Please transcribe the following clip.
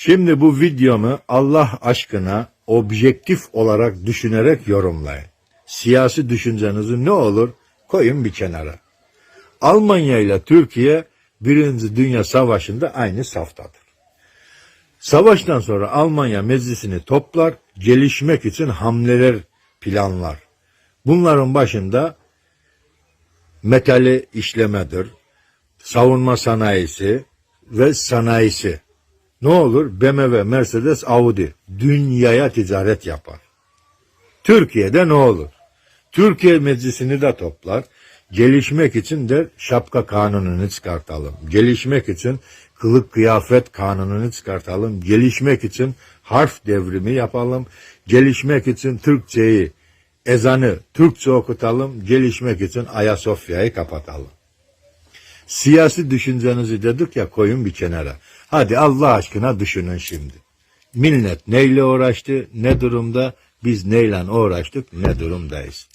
Şimdi bu videomu Allah aşkına objektif olarak düşünerek yorumlayın. Siyasi düşüncenizi ne olur koyun bir kenara. Almanya ile Türkiye Birinci Dünya Savaşı'nda aynı saftadır. Savaştan sonra Almanya meclisini toplar, gelişmek için hamleler planlar. Bunların başında metali işlemedir, savunma sanayisi ve sanayisi. Ne olur? BMW, Mercedes, Audi dünyaya ticaret yapar. Türkiye'de ne olur? Türkiye meclisini de toplar. Gelişmek için de şapka kanununu çıkartalım. Gelişmek için kılık kıyafet kanununu çıkartalım. Gelişmek için harf devrimi yapalım. Gelişmek için Türkçeyi, ezanı Türkçe okutalım. Gelişmek için Ayasofya'yı kapatalım. Siyasi düşüncenizi dedik ya koyun bir kenara. Hadi Allah aşkına düşünün şimdi. Millet neyle uğraştı, ne durumda, biz neyle uğraştık, ne durumdayız.